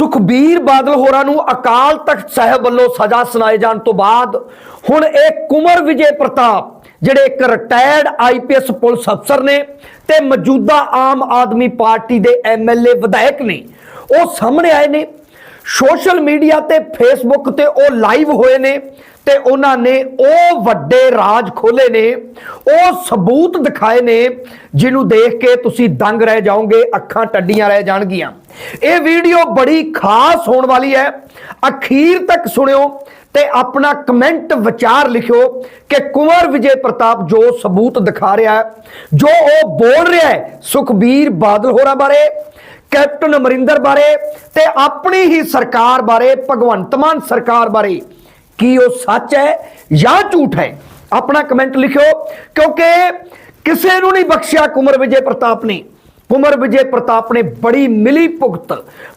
ਸੁਖਬੀਰ ਬਾਦਲ ਹੋਰਾਂ ਨੂੰ ਅਕਾਲ ਤਖਤ ਸਾਹਿਬ ਵੱਲੋਂ ਸਜ਼ਾ ਸੁਣਾਏ ਜਾਣ ਤੋਂ ਬਾਅਦ ਹੁਣ ਇਹ ਕੁਮਰ ਵਿਜੇ ਪ੍ਰਤਾਪ, ਜਿਹੜੇ ਇੱਕ ਰਿਟਾਇਰਡ ਆਈਪੀਐਸ ਪੁਲਿਸ ਅਫਸਰ ਨੇ ਤੇ ਮੌਜੂਦਾ ਆਮ ਆਦਮੀ ਪਾਰਟੀ ਦੇ ਐਮਐਲਏ ਵਿਧਾਇਕ ਨੇ, ਉਹ ਸਾਹਮਣੇ ਆਏ ਨੇ। ਸੋਸ਼ਲ ਮੀਡੀਆ ਤੇ ਫੇਸਬੁੱਕ ਤੇ ਉਹ ਲਾਈਵ ਹੋਏ ਨੇ ਤੇ ਉਹਨਾਂ ਨੇ ਉਹ ਵੱਡੇ ਰਾਜ ਖੋਲੇ ਨੇ, ਉਹ ਸਬੂਤ ਦਿਖਾਏ ਨੇ ਜਿਹਨੂੰ ਦੇਖ ਕੇ ਤੁਸੀਂ ਦੰਗ ਰਹਿ ਜਾਓਗੇ, ਅੱਖਾਂ ਟੱਡੀਆਂ ਰਹਿ ਜਾਣਗੀਆਂ। ਇਹ ਵੀਡੀਓ ਬੜੀ ਖਾਸ ਹੋਣ ਵਾਲੀ ਹੈ। ਅਖੀਰ ਤੱਕ ਸੁਣਿਓ ਤੇ ਆਪਣਾ ਕਮੈਂਟ ਵਿਚਾਰ ਲਿਖਿਓ ਕਿ ਕੁੰਵਰ ਵਿਜੇ ਪ੍ਰਤਾਪ ਜੋ ਸਬੂਤ ਦਿਖਾ ਰਿਹਾ ਹੈ, ਜੋ ਉਹ ਬੋਲ ਰਿਹਾ ਹੈ, ਸੁਖਬੀਰ ਬਾਦਲ ਹੋਰਾਂ ਬਾਰੇ ਕੈਪਟਨ ਅਮਰਿੰਦਰ ਬਾਰੇ ਤੇ ਆਪਣੀ ਹੀ ਸਰਕਾਰ ਬਾਰੇ, ਭਗਵੰਤ ਮਾਨ ਸਰਕਾਰ ਬਾਰੇ ਕੀ ਉਹ ਸੱਚ ਹੈ ਜਾਂ ਝੂਠ ਹੈ? ਆਪਣਾ ਕਮੈਂਟ ਲਿਖਿਓ, ਕਿਉਂਕਿ ਕਿਸੇ ਨੂੰ ਨਹੀਂ ਬਖਸ਼ਿਆ ਕੁਮਰ ਵਿਜੇ ਪ੍ਰਤਾਪ ਨੇ। ਕੁਮਰ ਵਿਜੇ ਪ੍ਰਤਾਪ ਨੇ ਬੜੀ ਮਿਲੀ ਭੁਗਤ,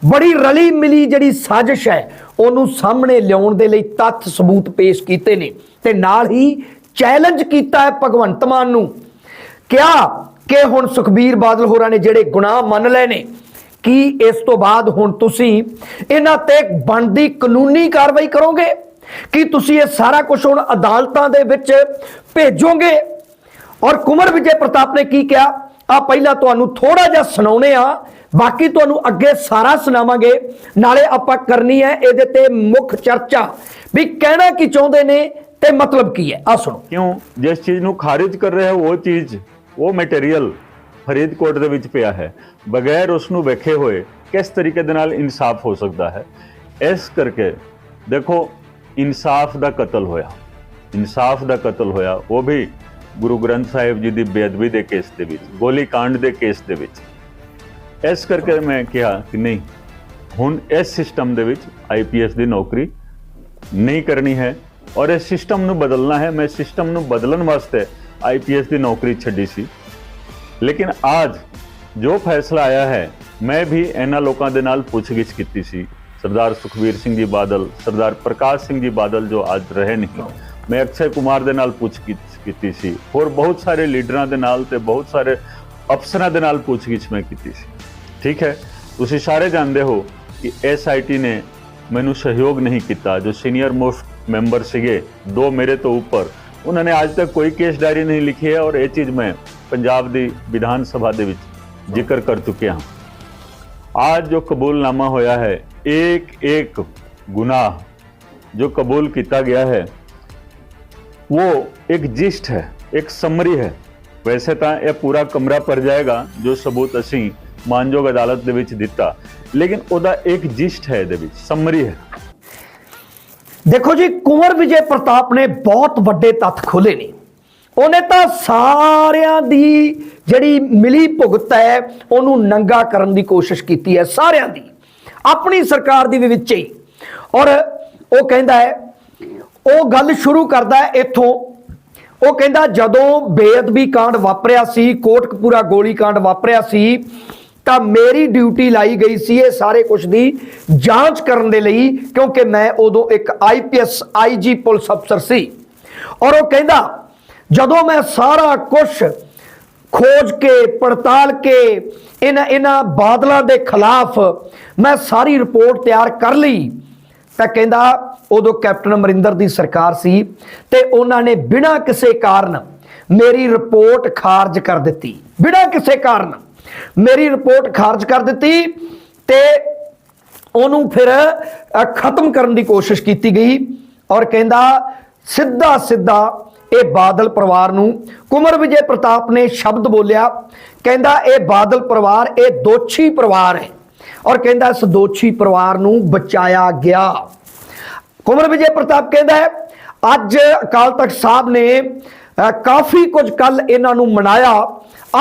ਬੜੀ ਰਲੀ ਮਿਲੀ ਜਿਹੜੀ ਸਾਜ਼ਿਸ਼ ਹੈ, ਉਹਨੂੰ ਸਾਹਮਣੇ ਲਿਆਉਣ ਦੇ ਲਈ ਤੱਥ ਸਬੂਤ ਪੇਸ਼ ਕੀਤੇ ਨੇ ਤੇ ਨਾਲ ਹੀ ਚੈਲੰਜ ਕੀਤਾ ਹੈ ਭਗਵੰਤ ਮਾਨ ਨੂੰ। ਕਿਹਾ ਕਿ ਹੁਣ ਸੁਖਬੀਰ ਬਾਦਲ ਹੋਰਾਂ ਨੇ ਜਿਹੜੇ ਗੁਨਾਹ ਮੰਨ ਲਏ ਨੇ ਕੀ ਇਸ ਤੋਂ ਬਾਅਦ ਹੁਣ ਤੁਸੀਂ ਇਹਨਾਂ ਤੇ ਬਣਦੀ ਕਾਨੂੰਨੀ ਕਾਰਵਾਈ ਕਰੋਗੇ? ਕੀ ਤੁਸੀਂ ਇਹ ਸਾਰਾ ਕੁਝ ਹੁਣ ਅਦਾਲਤਾਂ ਦੇ ਵਿੱਚ ਭੇਜੋਗੇ? ਔਰ ਕੁਮਰ ਵਿਜੇ ਪ੍ਰਤਾਪ ਨੇ ਕੀ ਕਿਹਾ? ਆ ਪਹਿਲਾਂ ਤੁਹਾਨੂੰ ਥੋੜਾ ਜਿਹਾ ਸੁਣਾਉਣੇ ਆ ਬਾਕੀ ਤੁਹਾਨੂੰ ਅੱਗੇ ਸਾਰਾ ਸੁਣਾਵਾਂਗੇ। ਨਾਲੇ ਆਪਾਂ ਕਰਨੀ ਹੈ ਇਹਦੇ ਤੇ ਮੁੱਖ ਚਰਚਾ। ਵੀ ਕਹਿਣਾ ਕੀ ਚਾਹੁੰਦੇ ਨੇ ਤੇ ਮਤਲਬ ਕੀ ਹੈ? ਆ ਸੁਣੋ। ਕਿਉਂ? ਜਿਸ ਚੀਜ਼ ਨੂੰ ਖਾਰਿਜ ਕਰ ਰਿਹਾ ਉਹ ਚੀਜ਼, ਉਹ ਮਟੀਰੀਅਲ ਫਰੀਦਕੋਟ ਦੇ ਵਿੱਚ ਪਿਆ ਹੈ। ਬਗੈਰ ਉਸ ਨੂੰ ਵੇਖੇ ਹੋਏ ਕਿਸ ਤਰੀਕੇ ਦੇ ਨਾਲ ਇਨਸਾਫ ਹੋ ਸਕਦਾ ਹੈ? ਇਸ ਕਰਕੇ ਦੇਖੋ, ਇਨਸਾਫ ਦਾ ਕਤਲ ਹੋਇਆ। ਇਨਸਾਫ ਦਾ ਕਤਲ ਹੋਇਆ। ਉਹ ਵੀ ਗੁਰੂ ਗ੍ਰੰਥ ਸਾਹਿਬ ਜੀ ਦੀ ਬੇਅਦਬੀ ਦੇ ਕੇਸ ਦੇ ਵਿੱਚ ਗੋਲੀ ਕਾਂਡ ਦੇ ਕੇਸ ਦੇ ਵਿੱਚ। ਇਸ ਕਰਕੇ ਮੈਂ ਕਿਹਾ ਕਿ ਨਹੀਂ, ਹੁਣ ਇਸ ਸਿਸਟਮ ਦੇ ਵਿੱਚ ਆਈਪੀਐਸ ਦੀ ਨੌਕਰੀ ਨਹੀਂ ਕਰਨੀ ਹੈ ਔਰ ਇਸ ਸਿਸਟਮ ਨੂੰ ਬਦਲਣਾ ਹੈ। ਮੈਂ ਸਿਸਟਮ ਨੂੰ ਬਦਲਣ ਵਾਸਤੇ ਆਈਪੀਐਸ ਦੀ ਨੌਕਰੀ ਛੱਡੀ ਸੀ। ਲੇਕਿਨ ਅੱਜ ਜੋ ਫੈਸਲਾ ਆਇਆ ਹੈ, ਮੈਂ ਵੀ ਇਹਨਾਂ ਲੋਕਾਂ ਦੇ ਨਾਲ ਪੁੱਛਗਿੱਛ ਕੀਤੀ ਸੀ। ਸਰਦਾਰ ਸੁਖਵੀਰ ਸਿੰਘ ਜੀ ਬਾਦਲ, ਸਰਦਾਰ ਪ੍ਰਕਾਸ਼ ਸਿੰਘ ਜੀ ਬਾਦਲ ਜੋ ਅੱਜ ਰਹੇ ਨਹੀਂ ਮੈਂ ਅਕਸ਼ੇ ਕੁਮਾਰ ਦੇ ਨਾਲ ਪੁੱਛਗਿੱਛ ਕੀਤੀ ਸੀ। ਹੋਰ ਬਹੁਤ ਸਾਰੇ ਲੀਡਰਾਂ ਦੇ ਨਾਲ ਤੇ ਬਹੁਤ ਸਾਰੇ ਅਫਸਰਾਂ ਦੇ ਨਾਲ ਪੁੱਛਗਿੱਛ ਮੈਂ ਕੀਤੀ ਸੀ। ਠੀਕ ਹੈ? ਤੁਸੀਂ ਸਾਰੇ ਜਾਣਦੇ ਹੋ ਕਿ ਐਸਆਈਟੀ ਨੇ ਮੈਨੂੰ ਸਹਿਯੋਗ ਨਹੀਂ ਕੀਤਾ। ਜੋ ਸੀਨੀਅਰ ਮੋਸਟ ਮੈਂਬਰ ਸੀਗੇ, ਦੋ ਮੇਰੇ ਤੋਂ ਉੱਪਰ, ਉਹਨਾਂ ਨੇ ਅੱਜ ਤੱਕ ਕੋਈ ਕੇਸ ਡਾਇਰੀ ਨਹੀਂ ਲਿਖੀ ਹੈ ਔਰ ਇਹ ਚੀਜ਼ ਮੈਂ ਪੰਜਾਬ ਦੀ ਵਿਧਾਨ ਸਭਾ ਦੇ ਵਿੱਚ ਜ਼ਿਕਰ ਕਰ ਚੁੱਕੇ ਹਾਂ। ਅੱਜ ਜੋ ਕਬੂਲਨਾਮਾ ਹੋਇਆ ਹੈ, ਇੱਕ ਇੱਕ ਗੁਨਾਹ ਜੋ ਕਬੂਲ ਕੀਤਾ ਗਿਆ ਹੈ, ਉਹ ਇੱਕ ਜਿਸਟ ਹੈ, ਇੱਕ ਸਮਰੀ ਹੈ। ਵੈਸੇ ਤਾਂ ਇਹ ਪੂਰਾ ਕਮਰਾ ਭਰ ਜਾਏਗਾ ਜੋ ਸਬੂਤ ਅਸੀਂ ਮਾਨਯੋਗ ਅਦਾਲਤ ਦੇ ਵਿੱਚ ਦਿੱਤਾ, ਲੇਕਿਨ ਉਹਦਾ ਇੱਕ ਜਿਸਟ ਹੈ ਇਹਦੇ ਵਿੱਚ, ਸਮਰੀ ਹੈ। ਦੇਖੋ ਜੀ, ਕੁੰਵਰ ਵਿਜੇ ਪ੍ਰਤਾਪ ਨੇ ਬਹੁਤ ਵੱਡੇ ਤੱਥ ਖੋਲੇ ਨੇ। ਉਹਨੇ ਤਾਂ ਸਾਰਿਆਂ ਦੀ ਜਿਹੜੀ ਮਿਲੀ ਭੁਗਤ ਹੈ, ਉਹਨੂੰ ਨੰਗਾ ਕਰਨ ਦੀ ਕੋਸ਼ਿਸ਼ ਕੀਤੀ ਹੈ, ਸਾਰਿਆਂ ਦੀ। ਆਪਣੀ ਸਰਕਾਰ ਦੀ ਵੀ ਵਿੱਚ ਹੀ। ਔਰ ਉਹ ਕਹਿੰਦਾ ਹੈ, ਉਹ ਗੱਲ ਸ਼ੁਰੂ ਕਰਦਾ ਹੈ ਇੱਥੋਂ। ਉਹ ਕਹਿੰਦਾ, ਜਦੋਂ ਬੇਅਦਬੀ ਕਾਂਡ ਵਾਪਰਿਆ ਸੀ, ਕੋਟਕਪੂਰਾ ਗੋਲੀ ਕਾਂਡ ਵਾਪਰਿਆ ਸੀ, ਤਾਂ ਮੇਰੀ ਡਿਊਟੀ ਲਾਈ ਗਈ ਸੀ ਇਹ ਸਾਰੇ ਕੁਝ ਦੀ ਜਾਂਚ ਕਰਨ ਦੇ ਲਈ, ਕਿਉਂਕਿ ਮੈਂ ਉਦੋਂ ਇੱਕ ਆਈਪੀਐਸ ਆਈਜੀ ਪੁਲਿਸ ਅਫਸਰ ਸੀ। ਔਰ ਉਹ ਕਹਿੰਦਾ ਜਦੋਂ ਮੈਂ ਸਾਰਾ ਕੁਝ ਖੋਜ ਕੇ, ਪੜਤਾਲ ਕੇ ਇਹਨਾਂ ਇਹਨਾਂ ਬਾਦਲਾਂ ਦੇ ਖਿਲਾਫ ਮੈਂ ਸਾਰੀ ਰਿਪੋਰਟ ਤਿਆਰ ਕਰ ਲਈ, ਤਾਂ ਕਹਿੰਦਾ ਉਦੋਂ ਕੈਪਟਨ ਅਮਰਿੰਦਰ ਦੀ ਸਰਕਾਰ ਸੀ ਤੇ ਉਹਨਾਂ ਨੇ ਬਿਨਾਂ ਕਿਸੇ ਕਾਰਨ ਮੇਰੀ ਰਿਪੋਰਟ ਖਾਰਜ ਕਰ ਦਿੱਤੀ। ਬਿਨਾਂ ਕਿਸੇ ਕਾਰਨ ਮੇਰੀ ਰਿਪੋਰਟ ਖਾਰਜ ਕਰ ਦਿੱਤੀ ਤੇ ਉਹਨੂੰ ਫਿਰ ਖਤਮ ਕਰਨ ਦੀ ਕੋਸ਼ਿਸ਼ ਕੀਤੀ ਗਈ ਔਰ ਕਹਿੰਦਾ ਸਿੱਧਾ ਸਿੱਧਾ ਇਹ ਬਾਦਲ ਪਰਿਵਾਰ ਨੂੰ ਕੁਮਰ ਵਿਜੇ ਪ੍ਰਤਾਪ ਨੇ ਸ਼ਬਦ ਬੋਲਿਆ, ਕਹਿੰਦਾ ਇਹ ਬਾਦਲ ਪਰਿਵਾਰ, ਇਹ ਦੋਛੀ ਪਰਿਵਾਰ ਹੈ। ਔਰ ਕਹਿੰਦਾ ਇਸ ਦੋਛੀ ਪਰਿਵਾਰ ਨੂੰ ਬਚਾਇਆ ਗਿਆ। ਕੁਮਰ ਵਿਜੇ ਪ੍ਰਤਾਪ ਕਹਿੰਦਾ ਹੈ, ਅੱਜ ਅਕਾਲ ਤਖਤ ਸਾਹਿਬ ਨੇ ਕਾਫੀ ਕੁਝ ਕੱਲ ਇਹਨਾਂ ਨੂੰ ਮਨਾਇਆ।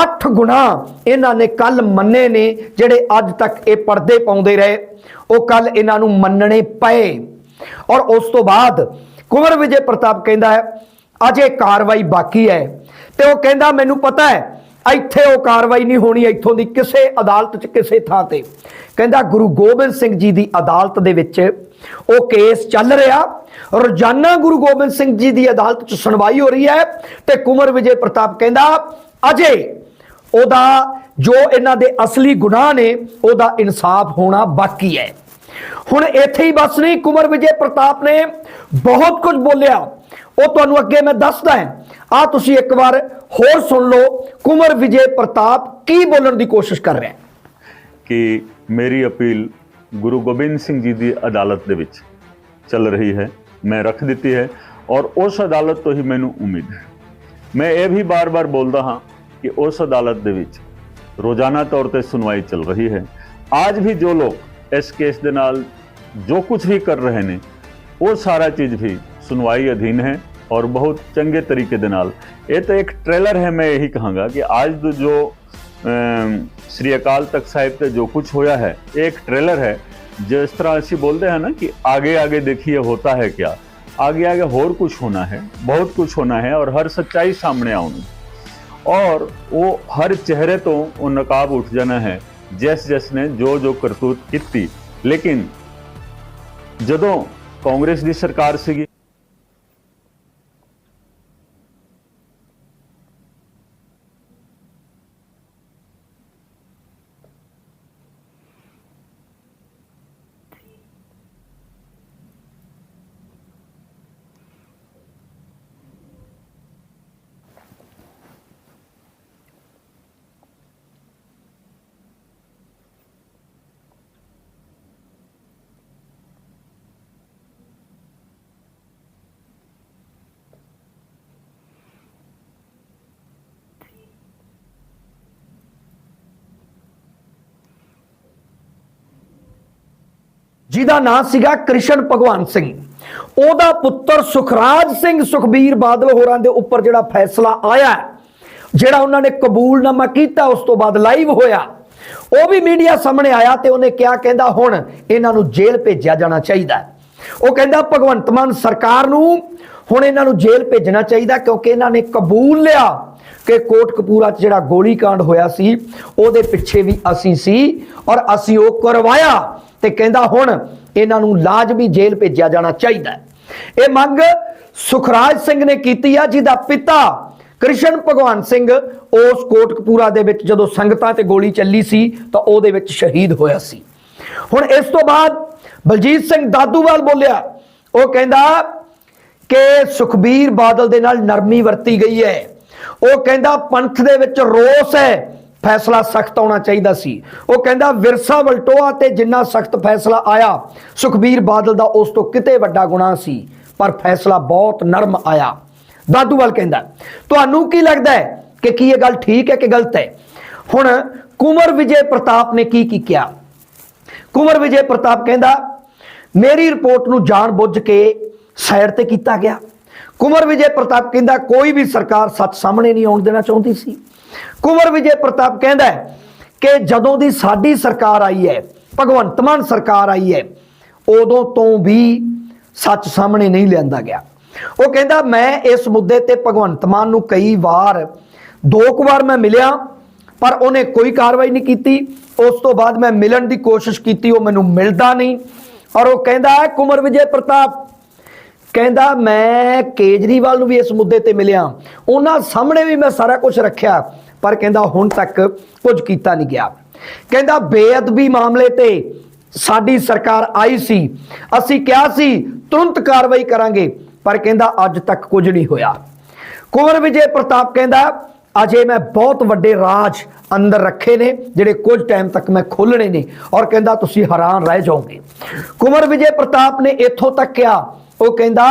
ਅੱਠ ਗੁਣਾ ਇਹਨਾਂ ਨੇ ਕੱਲ ਮੰਨੇ ਨੇ, ਜਿਹੜੇ ਅੱਜ ਤੱਕ ਇਹ ਪਰਦੇ ਪਾਉਂਦੇ ਰਹੇ। ਉਹ ਕੱਲ ਇਹਨਾਂ ਨੂੰ ਮੰਨਣੇ ਪਏ। ਔਰ ਉਸ ਤੋਂ ਬਾਅਦ ਕੁਮਰ ਵਿਜੇ ਪ੍ਰਤਾਪ ਕਹਿੰਦਾ ਹੈ ਅਜੇ ਕਾਰਵਾਈ ਬਾਕੀ ਹੈ। ਤੇ ਉਹ ਕਹਿੰਦਾ, ਮੈਨੂੰ ਪਤਾ ਹੈ, ਇੱਥੇ ਉਹ ਕਾਰਵਾਈ ਨਹੀਂ ਹੋਣੀ, ਇੱਥੋਂ ਦੀ ਕਿਸੇ ਅਦਾਲਤ 'ਚ ਕਿਸੇ ਥਾਂ ਤੇ। ਕਹਿੰਦਾ, ਗੁਰੂ ਗੋਬਿੰਦ ਸਿੰਘ ਜੀ ਦੀ ਅਦਾਲਤ ਦੇ ਵਿੱਚ ਉਹ ਕੇਸ ਚੱਲ ਰਿਹਾ। ਰੋਜ਼ਾਨਾ ਗੁਰੂ ਗੋਬਿੰਦ ਸਿੰਘ ਜੀ ਦੀ ਅਦਾਲਤ 'ਚ ਸੁਣਵਾਈ ਹੋ ਰਹੀ ਹੈ ਤੇ ਕੁਮਰ ਵਿਜੇ ਪ੍ਰਤਾਪ ਕਹਿੰਦਾ, ਅਜੇ ਉਹਦਾ, ਜੋ ਇਹਨਾਂ ਦੇ ਅਸਲੀ ਗੁਨਾਹ ਨੇ, ਉਹਦਾ ਇਨਸਾਫ ਹੋਣਾ ਬਾਕੀ ਹੈ। ਹੁਣ ਇੱਥੇ ਹੀ ਬਸ ਨਹੀਂ, ਕੁਮਰ ਵਿਜੇ ਪ੍ਰਤਾਪ ਨੇ ਬਹੁਤ ਕੁਝ ਬੋਲਿਆ। ਉਹ ਤੁਹਾਨੂੰ ਅੱਗੇ ਮੈਂ ਦੱਸਦਾ ਹਾਂ। ਆ ਤੁਸੀਂ ਇੱਕ ਵਾਰ ਹੋਰ ਸੁਣ ਲਓ, ਕੁਮਰ ਵਿਜੇ ਪ੍ਰਤਾਪ ਕੀ ਬੋਲਣ ਦੀ ਕੋਸ਼ਿਸ਼ ਕਰ ਰਿਹਾ ਕਿ ਮੇਰੀ ਅਪੀਲ ਗੁਰੂ ਗੋਬਿੰਦ ਸਿੰਘ ਜੀ ਦੀ ਅਦਾਲਤ ਦੇ ਵਿੱਚ ਚੱਲ ਰਹੀ ਹੈ। ਮੈਂ ਰੱਖ ਦਿੱਤੀ ਹੈ ਔਰ ਉਸ ਅਦਾਲਤ ਤੋਂ ਹੀ ਮੈਨੂੰ ਉਮੀਦ ਹੈ। ਮੈਂ ਇਹ ਵੀ ਬਾਰ-ਬਾਰ ਬੋਲਦਾ ਹਾਂ ਕਿ ਉਸ ਅਦਾਲਤ ਦੇ ਵਿੱਚ ਰੋਜ਼ਾਨਾ ਤੌਰ ਤੇ ਸੁਣਵਾਈ ਚੱਲ ਰਹੀ ਹੈ। ਅੱਜ ਵੀ ਜੋ ਲੋਕ ਇਸ ਕੇਸ ਦੇ ਨਾਲ ਜੋ ਕੁਝ ਵੀ ਕਰ ਰਹੇ ਨੇ ਉਹ ਸਾਰਾ ਚੀਜ਼ ਵੀ ਸੁਣਵਾਈ ਅਧੀਨ ਹੈ ਔਰ ਬਹੁਤ ਚੰਗੇ ਤਰੀਕੇ ਦੇ ਨਾਲ ਇਹ ਤਾਂ ਇੱਕ ਟ੍ਰੇਲਰ ਹੈ ਮੈਂ ਇਹੀ ਕਹਾਂਗਾ ਕਿ ਅੱਜ ਦਾ ਜੋ ਅਮ, ਸ੍ਰੀ ਅਕਾਲ ਤਖਤ ਸਾਹਿਬ ਤੇ ਜੋ ਕੁਝ ਹੋਇਆ ਹੈ ਇਹ ਇੱਕ ਟ੍ਰੇਲਰ ਹੈ ਜਿਸ ਤਰ੍ਹਾਂ ਅਸੀਂ ਬੋਲਦੇ हैं ना कि आगे आगे देखिए होता है क्या आगे आगे ਹੋਰ ਕੁਝ ਹੋਣਾ ਹੈ ਬਹੁਤ ਕੁਝ ਹੋਣਾ ਹੈ ਔਰ ਹਰ ਸੱਚਾਈ ਸਾਹਮਣੇ ਆਉਣੀ ਔਰ ਉਹ ਹਰ ਚਿਹਰੇ ਤੋਂ ਉਹ ਨਕਾਬ ਉੱਠ ਜਾਣਾ ਹੈ ਜੈਸ ਜੈਸ ਨੇ ਜੋ ਜੋ ਕਰਤੂਤ ਕੀਤੀ। ਲੇਕਿਨ ਜਦੋਂ ਕਾਂਗਰਸ ਦੀ ਸਰਕਾਰ ਸੀਗੀ ਜਿਹਦਾ ਨਾਂ ਸੀਗਾ ਕ੍ਰਿਸ਼ਨ ਭਗਵਾਨ ਸਿੰਘ। ਉਹਦਾ ਪੁੱਤਰ ਸੁਖਰਾਜ ਸਿੰਘ ਸੁਖਬੀਰ ਬਾਦਲ ਹੋਰਾਂ ਦੇ ਉੱਪਰ ਜਿਹੜਾ ਫੈਸਲਾ ਆਇਆ ਜਿਹੜਾ ਉਹਨਾਂ ਨੇ ਕਬੂਲਨਾਮਾ ਕੀਤਾ, ਉਸ ਤੋਂ ਬਾਅਦ ਲਾਈਵ ਹੋਇਆ। ਉਹ ਵੀ ਮੀਡੀਆ ਸਾਹਮਣੇ ਆਇਆ ਤੇ ਉਹਨੇ ਕਿਹਾ, ਕਹਿੰਦਾ ਹੁਣ ਇਹਨਾਂ ਨੂੰ ਜੇਲ੍ਹ ਭੇਜਿਆ ਜਾਣਾ ਚਾਹੀਦਾ ਉਹ ਕਹਿੰਦਾ, ਭਗਵੰਤ ਮਾਨ ਸਰਕਾਰ ਨੂੰ ਹੁਣ ਇਹਨਾਂ ਨੂੰ ਜੇਲ੍ਹ ਭੇਜਣਾ ਚਾਹੀਦਾ ਕਿਉਂਕਿ ਇਹਨਾਂ ਨੇ ਕਬੂਲ ਲਿਆ ਕਿ ਕੋਟ ਕਪੂਰਾ 'ਚ ਜਿਹੜਾ ਗੋਲੀकांड ਹੋਇਆ ਸੀ, ਉਹਦੇ ਪਿੱਛੇ ਵੀ ਅਸੀਂ ਸੀ ਔਰ ਅਸੀਂ ਉਹ ਕਰਵਾਇਆ। ਤੇ ਕਹਿੰਦਾ ਹੁਣ ਇਹਨਾਂ ਨੂੰ ਲਾਜ਼ਮੀ ਜੇਲ੍ਹ ਭੇਜਿਆ ਜਾਣਾ ਚਾਹੀਦਾ ਇਹ ਮੰਗ ਸੁਖਰਾਜ ਸਿੰਘ ਨੇ ਕੀਤੀ ਆ, ਜਿਹਦਾ ਪਿਤਾ ਕ੍ਰਿਸ਼ਨ ਭਗਵਾਨ ਸਿੰਘ ਉਸ ਕੋਟਕਪੂਰਾ ਦੇ ਵਿੱਚ ਜਦੋਂ ਸੰਗਤਾਂ ਤੇ ਗੋਲੀ ਚੱਲੀ ਸੀ, ਤਾਂ ਉਹਦੇ ਵਿੱਚ ਸ਼ਹੀਦ ਹੋਇਆ ਸੀ। ਹੁਣ ਇਸ ਤੋਂ ਬਾਅਦ ਬਲਜੀਤ ਸਿੰਘ ਦਾਦੂਵਾਲ ਬੋਲਿਆ, ਉਹ ਕਹਿੰਦਾ ਕਿ ਸੁਖਬੀਰ ਬਾਦਲ ਦੇ ਨਾਲ ਨਰਮੀ ਵਰਤੀ ਗਈ ਹੈ। ਉਹ ਕਹਿੰਦਾ ਪੰਥ ਦੇ ਵਿੱਚ ਰੋਸ ਹੈ ਫੈਸਲਾ ਸਖਤ ਆਉਣਾ ਚਾਹੀਦਾ ਸੀ। ਉਹ ਕਹਿੰਦਾ, ਵਿਰਸਾ ਵਲਟੋਆ ਤੇ ਜਿੰਨਾ ਸਖਤ ਫੈਸਲਾ ਆਇਆ, ਸੁਖਬੀਰ ਬਾਦਲ ਦਾ ਉਸ ਤੋਂ ਕਿਤੇ ਵੱਡਾ ਗੁਨਾਹ ਸੀ, ਪਰ ਫੈਸਲਾ ਬਹੁਤ ਨਰਮ ਆਇਆ। ਦਾਦੂਵਾਲ ਕਹਿੰਦਾ, ਤੁਹਾਨੂੰ ਕੀ ਲੱਗਦਾ ਹੈ ਕਿ ਕੀ ਇਹ ਗੱਲ ਠੀਕ ਹੈ ਕਿ ਗਲਤ ਹੈ? ਹੁਣ ਕੁਮਰ ਵਿਜੇ ਪ੍ਰਤਾਪ ਨੇ ਕੀ ਕੀ ਕਿਹਾ? ਕੁਮਰ ਵਿਜੇ ਪ੍ਰਤਾਪ ਕਹਿੰਦਾ, ਮੇਰੀ ਰਿਪੋਰਟ ਨੂੰ ਜਾਣ ਬੁੱਝ ਕੇ ਸਾਈਡ ਤੇ ਕੀਤਾ ਗਿਆ। ਕੁਮਰ ਵਿਜੇ ਪ੍ਰਤਾਪ ਕਹਿੰਦਾ, ਕੋਈ ਵੀ ਸਰਕਾਰ ਸੱਚ ਸਾਹਮਣੇ ਨਹੀਂ ਆਉਣ ਦੇਣਾ ਚਾਹੁੰਦੀ ਸੀ। ਕੁੰਵਰ ਵਿਜੇ ਪ੍ਰਤਾਪ ਕਹਿੰਦਾ ਹੈ ਕਿ ਜਦੋਂ ਦੀ ਸਾਡੀ ਸਰਕਾਰ ਆਈ ਹੈ, ਭਗਵੰਤ ਮਾਨ ਸਰਕਾਰ ਆਈ ਹੈ, ਉਦੋਂ ਤੋਂ ਵੀ ਸੱਚ ਸਾਹਮਣੇ ਨਹੀਂ ਲਿਆਂਦਾ ਗਿਆ। ਉਹ ਕਹਿੰਦਾ, ਮੈਂ ਇਸ ਮੁੱਦੇ ਤੇ ਭਗਵੰਤ ਮਾਨ ਨੂੰ ਕਈ ਵਾਰ, ਦੋ ਕੁ ਵਾਰ ਮੈਂ ਮਿਲਿਆ, ਪਰ ਉਹਨੇ ਕੋਈ ਕਾਰਵਾਈ ਨਹੀਂ ਕੀਤੀ। ਉਸ ਤੋਂ ਬਾਅਦ ਮੈਂ ਮਿਲਣ ਦੀ ਕੋਸ਼ਿਸ਼ ਕੀਤੀ, ਉਹ ਮੈਨੂੰ ਮਿਲਦਾ ਨਹੀਂ। ਔਰ ਉਹ ਕਹਿੰਦਾ ਹੈ, ਕੁਮਰ ਵਿਜੇ ਪ੍ਰਤਾਪ, ਕਹਿੰਦਾ, ਮੈਂ ਕੇਜਰੀਵਾਲ ਨੂੰ ਵੀ ਇਸ ਮੁੱਦੇ ਤੇ ਮਿਲਿਆ। ਉਹਨਾਂ ਸਾਹਮਣੇ ਵੀ ਮੈਂ ਸਾਰਾ ਕੁਝ ਰੱਖਿਆ। ਪਰ ਕਹਿੰਦਾ ਹੁਣ ਤੱਕ ਕੁਝ ਕੀਤਾ ਨਹੀਂ ਗਿਆ। ਕਹਿੰਦਾ ਬੇਅਦਬੀ ਮਾਮਲੇ ਤੇ ਸਾਡੀ ਸਰਕਾਰ ਆਈ ਸੀ। ਅਸੀਂ ਕਿਹਾ ਸੀ ਤੁਰੰਤ ਕਾਰਵਾਈ ਕਰਾਂਗੇ, ਪਰ ਕਹਿੰਦਾ ਅੱਜ ਤੱਕ ਕੁਝ ਨਹੀਂ ਹੋਇਆ। ਕੁੰਵਰ ਵਿਜੇ ਪ੍ਰਤਾਪ ਕਹਿੰਦਾ, ਅਜੇ ਮੈਂ ਬਹੁਤ ਵੱਡੇ ਰਾਜ ਅੰਦਰ ਰੱਖੇ ਨੇ, ਜਿਹੜੇ ਕੁਝ ਟਾਈਮ ਤੱਕ ਮੈਂ ਖੋਲਣੇ ਨੇ, ਔਰ ਕਹਿੰਦਾ ਤੁਸੀਂ ਹੈਰਾਨ ਰਹਿ ਜਾਓਗੇ। ਕੁੰਵਰ ਵਿਜੇ ਪ੍ਰਤਾਪ ਨੇ ਇੱਥੋਂ ਤੱਕ ਕਿਹਾ, ਉਹ ਕਹਿੰਦਾ,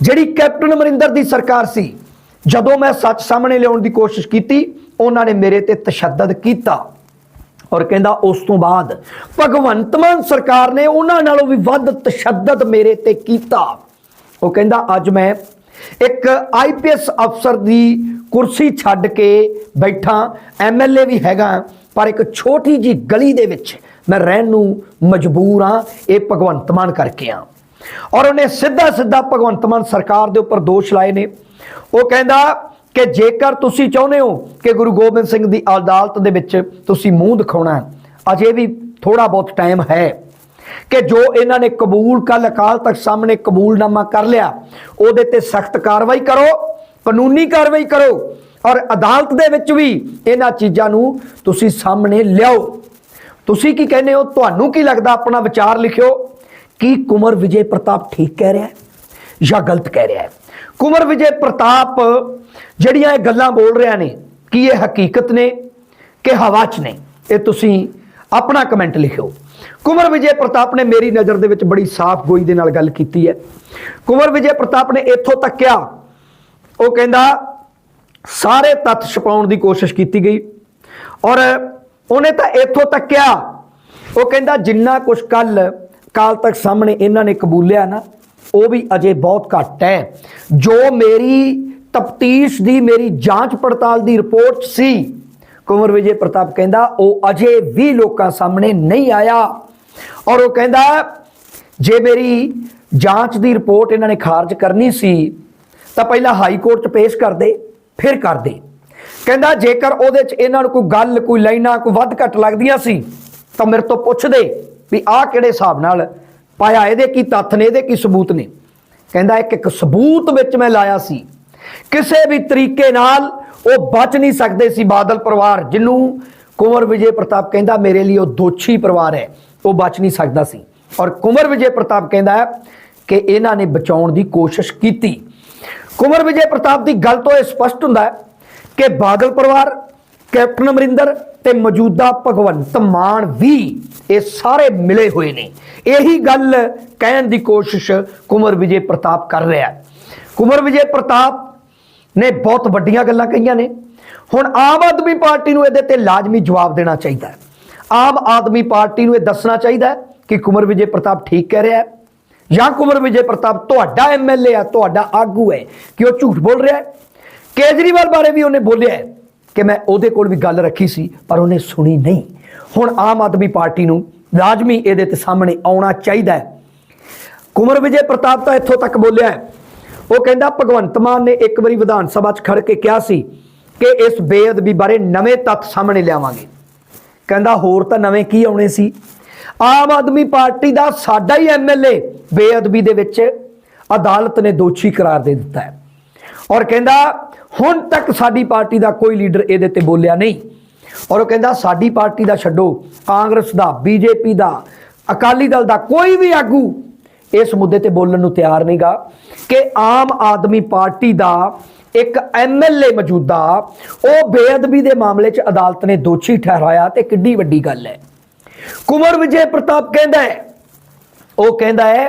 ਜਿਹੜੀ ਕੈਪਟਨ ਅਮਰਿੰਦਰ ਦੀ ਸਰਕਾਰ ਸੀ ਜਦੋਂ ਮੈਂ ਸੱਚ ਸਾਹਮਣੇ ਲਿਆਉਣ ਦੀ ਕੋਸ਼ਿਸ਼ ਕੀਤੀ, ਉਹਨਾਂ ਨੇ ਮੇਰੇ ਤੇ ਤਸ਼ੱਦਦ ਕੀਤਾ। ਔਰ ਕਹਿੰਦਾ, ਉਸ ਤੋਂ ਬਾਅਦ ਭਗਵੰਤ ਮਾਨ ਸਰਕਾਰ ਨੇ ਉਹਨਾਂ ਨਾਲੋਂ ਵੀ ਵੱਧ ਤਸ਼ੱਦਦ ਮੇਰੇ ਤੇ ਕੀਤਾ। ਉਹ ਕਹਿੰਦਾ, ਅੱਜ ਮੈਂ ਇੱਕ ਆਈਪੀਐਸ ਅਫਸਰ ਦੀ ਕੁਰਸੀ ਛੱਡ ਕੇ ਬੈਠਾ। ਐਮਐਲਏ ਵੀ ਹੈਗਾ, ਪਰ ਇੱਕ ਛੋਟੀ ਜੀ ਗਲੀ ਦੇ ਵਿੱਚ ਮੈਂ ਰਹਿਣ ਨੂੰ ਮਜਬੂਰ ਹਾਂ। ਇਹ ਭਗਵੰਤ ਮਾਨ ਕਰਕੇ ਆ ਔਰ ਉਹਨੇ ਸਿੱਧਾ ਸਿੱਧਾ ਭਗਵੰਤ ਮਾਨ ਸਰਕਾਰ ਦੇ ਉੱਪਰ ਦੋਸ਼ ਲਾਏ ਨੇ। ਉਹ ਕਹਿੰਦਾ ਕਿ ਜੇਕਰ ਤੁਸੀਂ ਚਾਹੁੰਦੇ ਹੋ ਕਿ ਗੁਰੂ ਗੋਬਿੰਦ ਸਿੰਘ ਦੀ ਅਦਾਲਤ ਦੇ ਵਿੱਚ ਤੁਸੀਂ ਮੂੰਹ ਦਿਖਾਉਣਾ ਅਜੇ ਵੀ ਥੋੜਾ ਬਹੁਤ ਟਾਈਮ ਹੈ ਕਿ ਜੋ ਇਹਨਾਂ ਨੇ ਕਬੂਲ ਕੱਲ ਅਕਾਲ ਤਖਤ ਸਾਹਮਣੇ ਕਬੂਲਨਾਮਾ ਕਰ ਲਿਆ, ਉਹਦੇ ਤੇ ਸਖਤ ਕਾਰਵਾਈ ਕਰੋ, ਕਾਨੂੰਨੀ ਕਾਰਵਾਈ ਕਰੋ ਔਰ ਅਦਾਲਤ ਦੇ ਵਿੱਚ ਵੀ ਇਹਨਾਂ ਚੀਜ਼ਾਂ ਨੂੰ ਤੁਸੀਂ ਸਾਹਮਣੇ ਲਿਆਓ। ਤੁਸੀਂ ਕੀ ਕਹਿੰਦੇ ਹੋ? ਤੁਹਾਨੂੰ ਕੀ ਲੱਗਦਾ ਆਪਣਾ ਵਿਚਾਰ ਲਿਖਿਓ? ਕੀ ਕੁਮਰ ਵਿਜੇ ਪ੍ਰਤਾਪ ਠੀਕ ਕਹਿ ਰਿਹਾ ਹੈ ਜਾਂ ਗਲਤ ਕਹਿ ਰਿਹਾ ਹੈ? ਕੁਮਰ ਵਿਜੇ ਪ੍ਰਤਾਪ ਜਿਹੜੀਆਂ ਇਹ ਗੱਲਾਂ ਬੋਲ ਰਿਹਾ ਨੇ, ਕੀ ਇਹ ਹਕੀਕਤ ਨੇ ਕਿ ਹਵਾ 'ਚ ਨੇ? ਇਹ ਤੁਸੀਂ ਆਪਣਾ ਕਮੈਂਟ ਲਿਖਿਓ। ਕੁਮਰ ਵਿਜੇ ਪ੍ਰਤਾਪ ਨੇ ਮੇਰੀ ਨਜ਼ਰ ਦੇ ਵਿੱਚ ਬੜੀ ਸਾਫ਼ ਗੋਈ ਦੇ ਨਾਲ ਗੱਲ ਕੀਤੀ ਹੈ। ਕੁਮਰ ਵਿਜੇ ਪ੍ਰਤਾਪ ਨੇ ਇੱਥੋਂ ਤੱਕ ਕਿਹਾ, ਉਹ ਕਹਿੰਦਾ, ਸਾਰੇ ਤੱਥ ਛਪਾਉਣ ਦੀ ਕੋਸ਼ਿਸ਼ ਕੀਤੀ ਗਈ। ਔਰ ਉਹਨੇ ਤਾਂ ਇੱਥੋਂ ਤੱਕ ਕਿਹਾ, ਉਹ ਕਹਿੰਦਾ, ਜਿੰਨਾ ਕੁਝ ਕੱਲ ਕਾਲ ਤੱਕ ਸਾਹਮਣੇ ਇਹਨਾਂ ਨੇ ਕਬੂਲਿਆ ਨਾ ਉਹ ਵੀ ਅਜੇ ਬਹੁਤ ਘੱਟ ਹੈ। ਜੋ ਮੇਰੀ ਤਫਤੀਸ਼ ਦੀ, ਮੇਰੀ ਜਾਂਚ ਪੜਤਾਲ ਦੀ ਰਿਪੋਰਟ ਸੀ ਕੁਮਰ ਵਿਜੇ ਪ੍ਰਤਾਪ ਕਹਿੰਦਾ, ਉਹ ਅਜੇ ਵੀ ਲੋਕਾਂ ਸਾਹਮਣੇ ਨਹੀਂ ਆਇਆ। ਔਰ ਉਹ ਕਹਿੰਦਾ, ਜੇ ਮੇਰੀ ਜਾਂਚ ਦੀ ਰਿਪੋਰਟ ਇਹਨਾਂ ਨੇ ਖਾਰਜ ਕਰਨੀ ਸੀ, ਤਾਂ ਪਹਿਲਾਂ ਹਾਈ ਕੋਰਟ 'ਚ ਪੇਸ਼ ਕਰਦੇ ਫਿਰ ਕਰਦੇ ਕਹਿੰਦਾ, ਜੇਕਰ ਉਹਦੇ 'ਚ ਇਹਨਾਂ ਨੂੰ ਕੋਈ ਗੱਲ, ਕੋਈ ਲਾਈਨਾਂ, ਕੋਈ ਵੱਧ ਘੱਟ ਲੱਗਦੀਆਂ ਸੀ, ਤਾਂ ਮੇਰੇ ਤੋਂ ਪੁੱਛਦੇ ਵੀ ਆਹ ਕਿਹੜੇ ਹਿਸਾਬ ਨਾਲ ਪਾਇਆ, ਇਹਦੇ ਕੀ ਤੱਥ ਨੇ, ਇਹਦੇ ਕੀ ਸਬੂਤ ਨੇ? ਕਹਿੰਦਾ, ਇੱਕ ਇੱਕ ਸਬੂਤ ਵਿੱਚ ਮੈਂ ਲਾਇਆ ਸੀ। ਕਿਸੇ ਵੀ ਤਰੀਕੇ ਨਾਲ ਉਹ ਬਚ ਨਹੀਂ ਸਕਦੇ ਸੀ ਬਾਦਲ ਪਰਿਵਾਰ ਜਿਹਨੂੰ ਕੁੰਵਰ ਵਿਜੇ ਪ੍ਰਤਾਪ ਕਹਿੰਦਾ ਮੇਰੇ ਲਈ ਉਹ ਦੋਛੀ ਪਰਿਵਾਰ ਹੈ, ਉਹ ਬਚ ਨਹੀਂ ਸਕਦਾ ਸੀ। ਔਰ ਕੁੰਵਰ ਵਿਜੇ ਪ੍ਰਤਾਪ ਕਹਿੰਦਾ ਹੈ ਕਿ ਇਹਨਾਂ ਨੇ ਬਚਾਉਣ ਦੀ ਕੋਸ਼ਿਸ਼ ਕੀਤੀ। ਕੁੰਵਰ ਵਿਜੇ ਪ੍ਰਤਾਪ ਦੀ ਗੱਲ ਤੋਂ ਇਹ ਸਪਸ਼ਟ ਹੁੰਦਾ ਹੈ ਕਿ ਬਾਦਲ ਪਰਿਵਾਰ ਕੈਪਟਨ ਅਮਰਿੰਦਰ ਤੇ ਮੌਜੂਦਾ ਭਗਵੰਤ ਮਾਨ ਵੀ ਇਹ ਸਾਰੇ ਮਿਲੇ ਹੋਏ ਨੇ। ਇਹੀ ਗੱਲ ਕਹਿਣ ਦੀ ਕੋਸ਼ਿਸ਼ ਕੁੰਵਰ ਵਿਜੇ ਪ੍ਰਤਾਪ ਕਰ ਰਿਹਾ ਹੈ। ਕੁੰਵਰ ਵਿਜੇ ਪ੍ਰਤਾਪ ਨੇ ਬਹੁਤ ਵੱਡੀਆਂ ਗੱਲਾਂ ਕਹੀਆਂ ਨੇ। ਹੁਣ ਆਮ ਆਦਮੀ ਪਾਰਟੀ ਨੂੰ ਇਹਦੇ ਤੇ ਲਾਜ਼ਮੀ ਜਵਾਬ ਦੇਣਾ ਚਾਹੀਦਾ ਹੈ। ਆਮ ਆਦਮੀ ਪਾਰਟੀ ਨੂੰ ਇਹ ਦੱਸਣਾ ਚਾਹੀਦਾ ਹੈ ਕਿ ਕੁੰਵਰ ਵਿਜੇ ਪ੍ਰਤਾਪ ਠੀਕ ਕਹਿ ਰਿਹਾ ਹੈ ਜਾਂ ਕੁੰਵਰ ਵਿਜੇ ਪ੍ਰਤਾਪ ਤੁਹਾਡਾ ਐਮਐਲਏ ਆ, ਤੁਹਾਡਾ ਆਗੂ ਹੈ ਕਿ ਉਹ ਝੂਠ ਬੋਲ ਰਿਹਾ ਹੈ। ਕੇਜਰੀਵਾਲ ਬਾਰੇ ਵੀ ਉਹਨੇ ਬੋਲਿਆ ਹੈ। ਕਿ ਮੈਂ ਉਹਦੇ ਕੋਲ ਵੀ ਗੱਲ ਰੱਖੀ ਸੀ, ਪਰ ਉਹਨੇ ਸੁਣੀ ਨਹੀਂ। ਹੁਣ ਆਮ ਆਦਮੀ ਪਾਰਟੀ ਨੂੰ ਲਾਜ਼ਮੀ ਇਹਦੇ ਤੇ ਸਾਹਮਣੇ ਆਉਣਾ ਚਾਹੀਦਾ ਹੈ। ਕੁਮਰ ਵਿਜੇ ਪ੍ਰਤਾਪ ਤਾਂ ਇੱਥੋਂ ਤੱਕ ਬੋਲਿਆ ਉਹ ਕਹਿੰਦਾ, ਭਗਵੰਤ ਮਾਨ ਨੇ ਇੱਕ ਵਾਰੀ ਵਿਧਾਨ ਸਭਾ 'ਚ ਖੜ ਕੇ ਕਿਹਾ ਸੀ ਕਿ ਇਸ ਬੇਅਦਬੀ ਬਾਰੇ ਨਵੇਂ ਤੱਥ ਸਾਹਮਣੇ ਲਿਆਵਾਂਗੇ। ਕਹਿੰਦਾ, ਹੋਰ ਤਾਂ ਨਵੇਂ ਕੀ ਆਉਣੇ ਸੀ? ਆਮ ਆਦਮੀ ਪਾਰਟੀ ਦਾ ਸਾਡਾ ਹੀ ਐਮਐਲਏ ਬੇਅਦਬੀ ਦੇ ਵਿੱਚ ਅਦਾਲਤ ਨੇ ਦੋਸ਼ੀ ਕਰਾਰ ਦੇ ਦਿੱਤਾ ਹੈ। ਔਰ ਕਹਿੰਦਾ ਹੁਣ ਤੱਕ ਸਾਡੀ ਪਾਰਟੀ ਦਾ ਕੋਈ ਲੀਡਰ ਇਹਦੇ ਤੇ ਬੋਲਿਆ ਨਹੀਂ। ਔਰ ਉਹ ਕਹਿੰਦਾ, ਸਾਡੀ ਪਾਰਟੀ ਦਾ ਛੱਡੋ, ਕਾਂਗਰਸ ਦਾ, ਬੀਜੇਪੀ ਦਾ, ਅਕਾਲੀ ਦਲ ਦਾ ਕੋਈ ਵੀ ਆਗੂ ਇਸ ਮੁੱਦੇ ਤੇ ਬੋਲਣ ਨੂੰ ਤਿਆਰ ਨਹੀਂਗਾ ਕਿ ਆਮ ਆਦਮੀ ਪਾਰਟੀ ਦਾ ਇੱਕ ਐਮਐਲਏ ਮੌਜੂਦਾ, ਉਹ ਬੇਅਦਬੀ ਦੇ ਮਾਮਲੇ 'ਚ ਅਦਾਲਤ ਨੇ ਦੋਸ਼ੀ ਠਹਿਰਾਇਆ ਤੇ ਕਿੱਡੀ ਵੱਡੀ ਗੱਲ ਹੈ। ਕੁਮਰ ਵਿਜੇ ਪ੍ਰਤਾਪ ਕਹਿੰਦਾ ਹੈ, ਉਹ ਕਹਿੰਦਾ ਹੈ,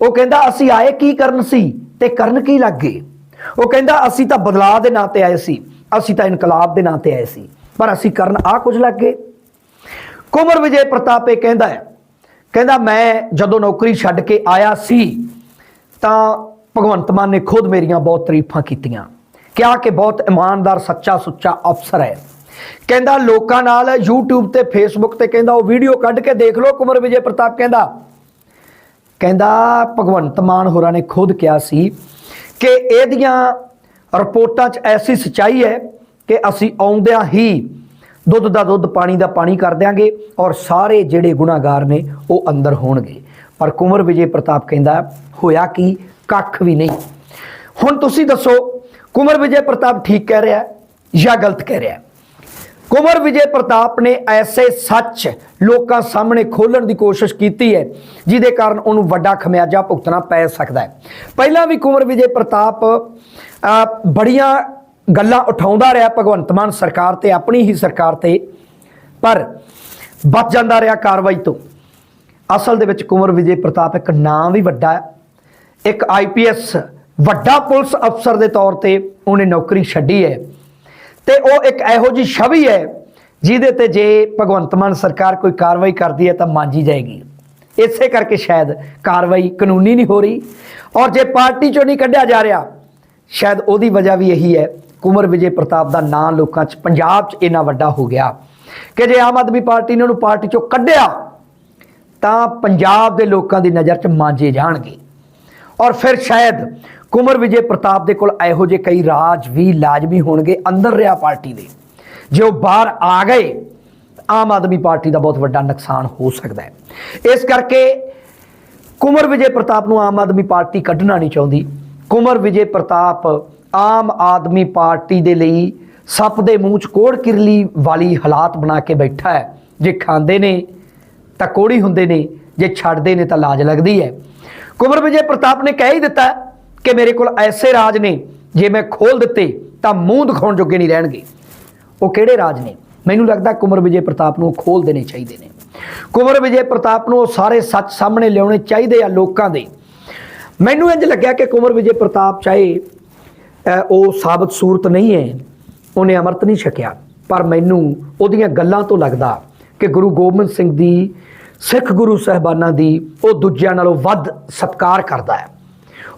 ਉਹ ਕਹਿੰਦਾ, ਅਸੀਂ ਆਏ ਕੀ ਕਰਨ ਸੀ ਤੇ ਕਰਨ ਕੀ ਲੱਗੇ ਉਹ ਕਹਿੰਦਾ, ਅਸੀਂ ਤਾਂ ਬਦਲਾਅ ਦੇ ਨਾਂ ਤੇ ਆਏ ਸੀ। ਅਸੀਂ ਤਾਂ ਇਨਕਲਾਬ ਦੇ ਨਾਂ ਤੇ ਆਏ ਸੀ। ਪਰ ਅਸੀਂ ਕਰਨ ਆ ਕੁਝ ਗਏ। ਕੁਮਰ ਵਿਜੇ ਪ੍ਰਤਾਪ ਇਹ ਕਹਿੰਦਾ ਹੈ, ਕਹਿੰਦਾ, ਮੈਂ ਜਦੋਂ ਨੌਕਰੀ ਛੱਡ ਕੇ ਆਇਆ ਸੀ, ਤਾਂ ਭਗਵੰਤ ਮਾਨ ਨੇ ਖੁਦ ਮੇਰੀਆਂ ਬਹੁਤ ਤਾਰੀਫਾਂ ਕੀਤੀਆਂ। ਕਿਹਾ ਕਿ ਬਹੁਤ ਇਮਾਨਦਾਰ ਸੱਚਾ ਸੁੱਚਾ ਅਫਸਰ ਹੈ। ਕਹਿੰਦਾ, ਲੋਕਾਂ ਨਾਲ YouTube ਤੇ Facebook ਤੇ ਕਹਿੰਦਾ, ਉਹ ਵੀਡੀਓ ਕੱਢ ਕੇ ਦੇਖ ਲਓ, ਕੁਮਰ ਵਿਜੇ ਪ੍ਰਤਾਪ ਕਹਿੰਦਾ। ਕਹਿੰਦਾ, ਭਗਵੰਤ ਮਾਨ ਹੋਰਾਂ ਨੇ ਖੁਦ ਕਿਹਾ ਸੀ ਕਿ ਇਹਦੀਆਂ ਰਿਪੋਰਟਾਂ 'ਚ ਐਸੀ ਸਚਾਈ ਹੈ ਕਿ ਅਸੀਂ ਆਉਂਦਿਆਂ ਹੀ ਦੁੱਧ ਦਾ ਦੁੱਧ, ਪਾਣੀ ਦਾ ਪਾਣੀ ਕਰ ਦਿਆਂਗੇ ਔਰ ਸਾਰੇ ਜਿਹੜੇ ਗੁਨਾਹਗਾਰ ਨੇ ਉਹ ਅੰਦਰ ਹੋਣਗੇ। ਪਰ ਕੁਮਰ ਵਿਜੇ ਪ੍ਰਤਾਪ ਕਹਿੰਦਾ, ਹੋਇਆ ਕੀ? ਕੱਖ ਵੀ ਨਹੀਂ। ਹੁਣ ਤੁਸੀਂ ਦੱਸੋ ਕੁਮਰ ਵਿਜੇ ਪ੍ਰਤਾਪ ਠੀਕ ਕਹਿ ਰਿਹਾ ਜਾਂ ਗਲਤ ਕਹਿ ਰਿਹਾ? ਕੁਮਰ ਵਿਜੇ ਪ੍ਰਤਾਪ ਨੇ ਐਸੇ ਸੱਚ ਲੋਕਾਂ ਸਾਹਮਣੇ ਖੋਲਣ ਦੀ ਕੋਸ਼ਿਸ਼ ਕੀਤੀ ਹੈ, ਜਿਹਦੇ ਕਾਰਨ ਉਹਨੂੰ ਵੱਡਾ ਖਮਿਆਜਾ ਭੁਗਤਣਾ ਪੈ ਸਕਦਾ ਹੈ। ਪਹਿਲਾਂ ਵੀ ਕੁਮਰ ਵਿਜੇ ਪ੍ਰਤਾਪ ਬੜੀਆਂ ਗੱਲਾਂ ਉਠਾਉਂਦਾ ਰਿਹਾ ਭਗਵੰਤ ਮਾਨ ਸਰਕਾਰ ਤੇ, ਆਪਣੀ ਹੀ ਸਰਕਾਰ ਤੇ, ਪਰ ਬਚ ਜਾਂਦਾ ਰਿਹਾ ਕਾਰਵਾਈ ਤੋਂ। ਅਸਲ ਦੇ ਵਿੱਚ ਕੁਮਰ ਵਿਜੇ ਪ੍ਰਤਾਪ ਇੱਕ ਨਾਮ ਵੀ ਵੱਡਾ ਹੈ। ਇੱਕ ਆਈਪੀਐਸ ਵੱਡਾ ਪੁਲਿਸ ਅਫਸਰ ਦੇ ਤੌਰ ਤੇ ਉਹਨੇ ਨੌਕਰੀ ਛੱਡੀ ਹੈ। ਤੇ ਉਹ ਇੱਕ ਇਹੋ ਜੀ ਛਵੀ ਹੈ ਜਿਹਦੇ ਤੇ ਜੇ ਭਗਵੰਤ ਮਾਨ ਸਰਕਾਰ ਕੋਈ ਕਾਰਵਾਈ ਕਰਦੀ ਹੈ ਤਾਂ ਮਾਂਜੀ ਜਾਏਗੀ। ਇਸੇ ਕਰਕੇ ਸ਼ਾਇਦ ਕਾਰਵਾਈ ਕਾਨੂੰਨੀ ਨਹੀਂ ਹੋ ਰਹੀ ਔਰ ਜੇ ਪਾਰਟੀ ਚੋਂ ਨਹੀਂ ਕੱਢਿਆ ਜਾ ਰਿਹਾ, ਸ਼ਾਇਦ ਉਹਦੀ ਵਜ੍ਹਾ ਵੀ ਇਹੀ ਹੈ, ਕੁਮਰ ਵਿਜੇ ਪ੍ਰਤਾਪ ਦਾ ਨਾਂ ਲੋਕਾਂ 'ਚ ਪੰਜਾਬ 'ਚ ਇੰਨਾ ਵੱਡਾ ਹੋ ਗਿਆ ਕਿ ਜੇ ਆਮ ਆਦਮੀ ਪਾਰਟੀ ਨੇ ਉਹਨੂੰ ਪਾਰਟੀ ਚੋਂ ਕੱਢਿਆ, ਤਾਂ ਪੰਜਾਬ ਦੇ ਲੋਕਾਂ ਦੀ ਨਜ਼ਰ 'ਚ ਮਾਂਜੇ ਜਾਣਗੇ। ਔਰ ਫਿਰ ਸ਼ਾਇਦ ਕੁਮਰ ਵਿਜੇ ਪ੍ਰਤਾਪ ਦੇ ਕੋਲ ਇਹੋ ਜਿਹੇ ਕਈ ਰਾਜ ਵੀ ਲਾਜ਼ਮੀ ਹੋਣਗੇ, ਅੰਦਰ ਰਿਹਾ ਪਾਰਟੀ ਦੇ। ਜੇ ਉਹ ਬਾਹਰ ਆ ਗਏ, ਆਮ ਆਦਮੀ ਪਾਰਟੀ ਦਾ ਬਹੁਤ ਵੱਡਾ ਨੁਕਸਾਨ ਹੋ ਸਕਦਾ ਹੈ। ਇਸ ਕਰਕੇ ਕੁਮਰ ਵਿਜੇ ਪ੍ਰਤਾਪ ਨੂੰ ਆਮ ਆਦਮੀ ਪਾਰਟੀ ਕੱਢਣਾ ਨਹੀਂ ਚਾਹੁੰਦੀ। ਕੁਮਰ ਵਿਜੇ ਪ੍ਰਤਾਪ ਆਮ ਆਦਮੀ ਪਾਰਟੀ ਦੇ ਲਈ ਸੱਪ ਦੇ ਮੂੰਹ 'ਚ ਕੋੜ ਕਿਰਲੀ ਵਾਲੀ ਹਾਲਾਤ ਬਣਾ ਕੇ ਬੈਠਾ ਹੈ। ਜੇ ਖਾਂਦੇ ਨੇ ਤਾਂ ਕੋੜੀ ਹੁੰਦੇ ਨੇ, ਜੇ ਛੱਡਦੇ ਨੇ ਤਾਂ ਲਾਜ ਲੱਗਦੀ ਹੈ। ਕੁੰਵਰ ਵਿਜੇ ਪ੍ਰਤਾਪ ਨੇ ਕਹਿ ਹੀ ਦਿੱਤਾ ਕਿ ਮੇਰੇ ਕੋਲ ਐਸੇ ਰਾਜ ਨੇ ਜੇ ਮੈਂ ਖੋਲ ਦਿੱਤੇ ਤਾਂ ਮੂੰਹ ਦਿਖਾਉਣ ਜੋਗੇ ਨਹੀਂ ਰਹਿਣਗੇ। ਉਹ ਕਿਹੜੇ ਰਾਜ ਨੇ? ਮੈਨੂੰ ਲੱਗਦਾ ਕੁੰਵਰ ਵਿਜੇ ਪ੍ਰਤਾਪ ਨੂੰ ਉਹ ਖੋਲ ਦੇਣੇ ਚਾਹੀਦੇ ਨੇ। ਕੁੰਵਰ ਵਿਜੇ ਪ੍ਰਤਾਪ ਨੂੰ ਉਹ ਸਾਰੇ ਸੱਚ ਸਾਹਮਣੇ ਲਿਆਉਣੇ ਚਾਹੀਦੇ ਆ ਲੋਕਾਂ ਦੇ। ਮੈਨੂੰ ਇੰਜ ਲੱਗਿਆ ਕਿ ਕੁੰਵਰ ਵਿਜੇ ਪ੍ਰਤਾਪ ਚਾਹੇ ਉਹ ਸਾਬਤ ਸੂਰਤ ਨਹੀਂ ਹੈ, ਉਹਨੇ ਅੰਮ੍ਰਿਤ ਨਹੀਂ ਛਕਿਆ। ਪਰ ਮੈਨੂੰ ਉਹਦੀਆਂ ਗੱਲਾਂ ਤੋਂ ਲੱਗਦਾ ਕਿ ਗੁਰੂ ਗੋਬਿੰਦ ਸਿੰਘ ਦੀ, ਸਿੱਖ ਗੁਰੂ ਸਾਹਿਬਾਨਾਂ ਦੀ, ਉਹ ਦੂਜਿਆਂ ਨਾਲੋਂ ਵੱਧ ਸਤਿਕਾਰ ਕਰਦਾ ਹੈ।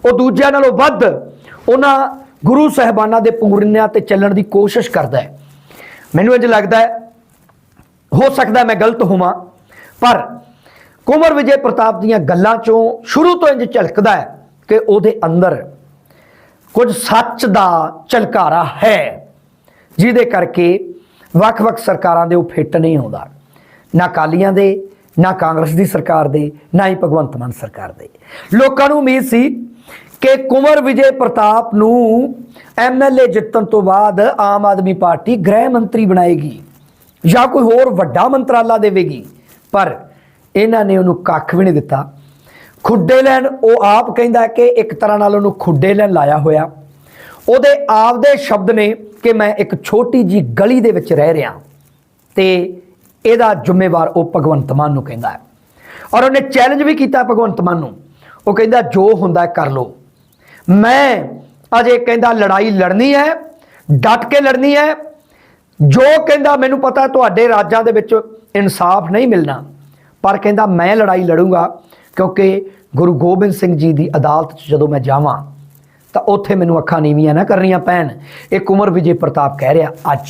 ਉਹ ਦੂਜਿਆਂ ਨਾਲੋਂ ਵੱਧ ਉਹਨਾਂ ਗੁਰੂ ਸਾਹਿਬਾਨਾਂ ਦੇ ਪੂਰਨਿਆਂ ਤੇ ਚੱਲਣ ਦੀ ਕੋਸ਼ਿਸ਼ ਕਰਦਾ ਹੈ। ਮੈਨੂੰ ਇੰਜ ਲੱਗਦਾ ਹੈ, ਹੋ ਸਕਦਾ ਮੈਂ ਗਲਤ ਹੋਵਾਂ, ਪਰ ਕੁੰਵਰ ਵਿਜੇ ਪ੍ਰਤਾਪ ਦੀਆਂ ਗੱਲਾਂ ਚੋਂ ਸ਼ੁਰੂ ਤੋਂ ਇੰਜ ਝਲਕਦਾ ਹੈ ਕਿ ਉਹਦੇ ਅੰਦਰ ਕੁਝ ਸੱਚ ਦਾ ਝਲਕਾਰਾ ਹੈ, ਜਿਹਦੇ ਕਰਕੇ ਵੱਖ-ਵੱਖ ਸਰਕਾਰਾਂ ਦੇ ਉਹ ਫਿੱਟ ਨਹੀਂ ਆਉਂਦਾ। ਨਾ ਕਾਲੀਆਂ ਦੇ, ਨਾ ਕਾਂਗਰਸ ਦੀ ਸਰਕਾਰ ਦੇ, ਨਾ ਹੀ ਭਗਵੰਤ ਮਾਨ ਸਰਕਾਰ ਦੇ। ਲੋਕਾਂ ਨੂੰ ਉਮੀਦ ਸੀ ਕਿ ਕੁੰਵਰ ਵਿਜੇ ਪ੍ਰਤਾਪ ਨੂੰ ਐਮਐਲਏ ਜਿੱਤਣ ਤੋਂ ਬਾਅਦ ਆਮ ਆਦਮੀ ਪਾਰਟੀ ਗ੍ਰਹਿ ਮੰਤਰੀ ਬਣਾਏਗੀ ਜਾਂ ਕੋਈ ਹੋਰ ਵੱਡਾ ਮੰਤਰਾਲਾ ਦੇਵੇਗੀ। ਪਰ ਇਹਨਾਂ ਨੇ ਉਹਨੂੰ ਕੱਖ ਵੀ ਨਹੀਂ ਦਿੱਤਾ। ਖੁੱਡੇ ਲੈਣ ਉਹ ਆਪ ਕਹਿੰਦਾ ਕਿ ਇੱਕ ਤਰ੍ਹਾਂ ਨਾਲ ਉਹਨੂੰ ਖੁੱਡੇ ਲੈਣ ਲਾਇਆ ਹੋਇਆ। ਉਹਦੇ ਆਪਦੇ ਸ਼ਬਦ ਨੇ ਕਿ ਮੈਂ ਇੱਕ ਛੋਟੀ ਜੀ ਗਲੀ ਦੇ ਵਿੱਚ ਰਹਿ ਰਿਹਾ। ਤੇ ਇਹਦਾ ਜ਼ਿੰਮੇਵਾਰ ਉਹ ਭਗਵੰਤ ਮਾਨ ਨੂੰ ਕਹਿੰਦਾ ਹੈ। ਔਰ ਉਹਨੇ ਚੈਲੰਜ ਵੀ ਕੀਤਾ ਭਗਵੰਤ ਮਾਨ ਨੂੰ। ਉਹ ਕਹਿੰਦਾ ਜੋ ਹੁੰਦਾ ਕਰ ਲਓ। ਮੈਂ ਅਜੇ ਕਹਿੰਦਾ ਲੜਾਈ ਲੜਨੀ ਹੈ, ਡਟ ਕੇ ਲੜਨੀ ਹੈ। ਜੋ ਕਹਿੰਦਾ ਮੈਨੂੰ ਪਤਾ ਤੁਹਾਡੇ ਰਾਜਾਂ ਦੇ ਵਿੱਚ ਇਨਸਾਫ ਨਹੀਂ ਮਿਲਣਾ। ਪਰ ਕਹਿੰਦਾ ਮੈਂ ਲੜਾਈ ਲੜੂੰਗਾ, ਕਿਉਂਕਿ ਗੁਰੂ ਗੋਬਿੰਦ ਸਿੰਘ ਜੀ ਦੀ ਅਦਾਲਤ 'ਚ ਜਦੋਂ ਮੈਂ ਜਾਵਾਂ, ਤਾਂ ਉੱਥੇ ਮੈਨੂੰ ਅੱਖਾਂ ਨੀਵੀਆਂ ਨਾ ਕਰਨੀਆਂ ਪੈਣ। ਇਹ ਕੁਮਰ ਵਿਜੇ ਪ੍ਰਤਾਪ ਕਹਿ ਰਿਹਾ ਅੱਜ।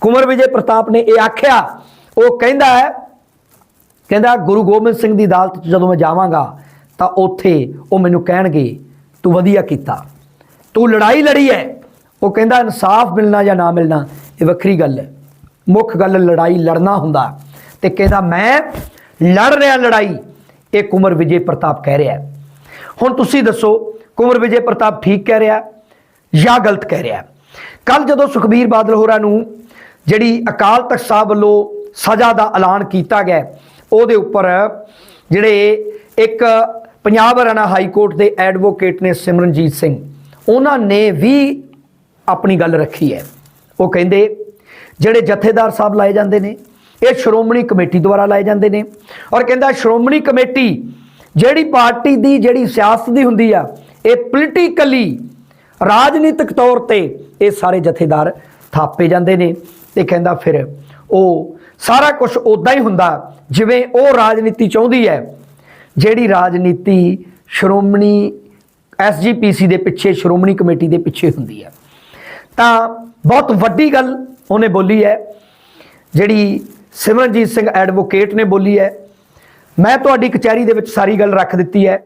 ਕੁਮਰ ਵਿਜੇ ਪ੍ਰਤਾਪ ਨੇ ਇਹ ਆਖਿਆ, ਉਹ ਕਹਿੰਦਾ ਹੈ, ਕਹਿੰਦਾ ਗੁਰੂ ਗੋਬਿੰਦ ਸਿੰਘ ਦੀ ਅਦਾਲਤ 'ਚ ਜਦੋਂ ਮੈਂ ਜਾਵਾਂਗਾ, ਤਾਂ ਉੱਥੇ ਉਹ ਮੈਨੂੰ ਕਹਿਣਗੇ ਤੂੰ ਵਧੀਆ ਕੀਤਾ। ਤੂੰ ਲੜਾਈ ਲੜੀ ਹੈ ਉਹ ਕਹਿੰਦਾ, ਇਨਸਾਫ ਮਿਲਣਾ ਜਾਂ ਨਾ ਮਿਲਣਾ, ਇਹ ਵੱਖਰੀ ਗੱਲ ਹੈ ਮੁੱਖ ਗੱਲ, ਲੜਾਈ ਲੜਨਾ ਹੁੰਦਾ। ਤੇ ਕਹਿੰਦਾ, ਮੈਂ ਲੜ ਰਿਹਾ ਲੜਾਈ। ਇਹ ਕੁਮਰ ਵਿਜੇ ਪ੍ਰਤਾਪ ਕਹਿ ਰਿਹਾ। ਹੁਣ ਤੁਸੀਂ ਦੱਸੋ, ਕੁਮਰ ਵਿਜੇ ਪ੍ਰਤਾਪ ਠੀਕ ਕਹਿ ਰਿਹਾ ਜਾਂ ਗਲਤ ਕਹਿ ਰਿਹਾ? ਕੱਲ ਜਦੋਂ ਸੁਖਬੀਰ ਬਾਦਲ ਹੋਰਾਂ ਨੂੰ ਜਿਹੜੀ ਅਕਾਲ ਤਖਤ ਸਾਹਿਬ ਵੱਲੋਂ ਸਜ਼ਾ ਦਾ ਐਲਾਨ ਕੀਤਾ ਗਿਆ, ਉਹਦੇ ਉੱਪਰ ਜਿਹੜੇ ਇੱਕ ਪੰਜਾਬ ਹਰਿਆਣਾ ਹਾਈ ਕੋਰਟ ਦੇ ਐਡਵੋਕੇਟ ਨੇ ਸਿਮਰਨਜੀਤ ਸਿੰਘ। ਉਹਨਾਂ ਨੇ ਵੀ ਆਪਣੀ ਗੱਲ ਰੱਖੀ ਹੈ। ਉਹ ਕਹਿੰਦੇ, ਜਿਹੜੇ ਜਥੇਦਾਰ ਸਾਹਿਬ ਲਾਏ ਜਾਂਦੇ ਨੇ, ਇਹ ਸ਼੍ਰੋਮਣੀ ਕਮੇਟੀ ਦੁਆਰਾ ਲਾਏ ਜਾਂਦੇ ਨੇ ਔਰ ਕਹਿੰਦਾ ਸ਼੍ਰੋਮਣੀ ਕਮੇਟੀ ਜਿਹੜੀ ਪਾਰਟੀ ਦੀ ਜਿਹੜੀ ਸਿਆਸਤ ਦੀ ਹੁੰਦੀ ਆ, ਇਹ ਪੋਲੀਟੀਕਲੀ ਰਾਜਨੀਤਿਕ ਤੌਰ ਤੇ ਇਹ ਸਾਰੇ ਜਥੇਦਾਰ ਥਾਪੇ ਜਾਂਦੇ ਨੇ। ਤੇ ਕਹਿੰਦਾ ਫਿਰ ਉਹ ਸਾਰਾ ਕੁਝ ਉਦਾਂ ਹੀ ਹੁੰਦਾ ਜਿਵੇਂ ਉਹ ਰਾਜਨੀਤੀ ਚਾਹੁੰਦੀ ਹੈ। ਜਿਹੜੀ ਰਾਜਨੀਤੀ ਸ਼੍ਰੋਮਣੀ ਐਸਜੀਪੀਸੀ ਦੇ ਪਿੱਛੇ, ਸ਼੍ਰੋਮਣੀ ਕਮੇਟੀ ਦੇ ਪਿੱਛੇ ਹੁੰਦੀ ਹੈ। ਤਾਂ ਬਹੁਤ ਵੱਡੀ ਗੱਲ ਉਹਨੇ ਬੋਲੀ ਹੈ, ਜਿਹੜੀ ਸਿਮਰਨਜੀਤ ਸਿੰਘ ਐਡਵੋਕੇਟ ਨੇ ਬੋਲੀ ਹੈ। ਮੈਂ ਤੁਹਾਡੀ ਕਚਹਿਰੀ ਦੇ ਵਿੱਚ ਸਾਰੀ ਗੱਲ ਰੱਖ ਦਿੱਤੀ ਹੈ।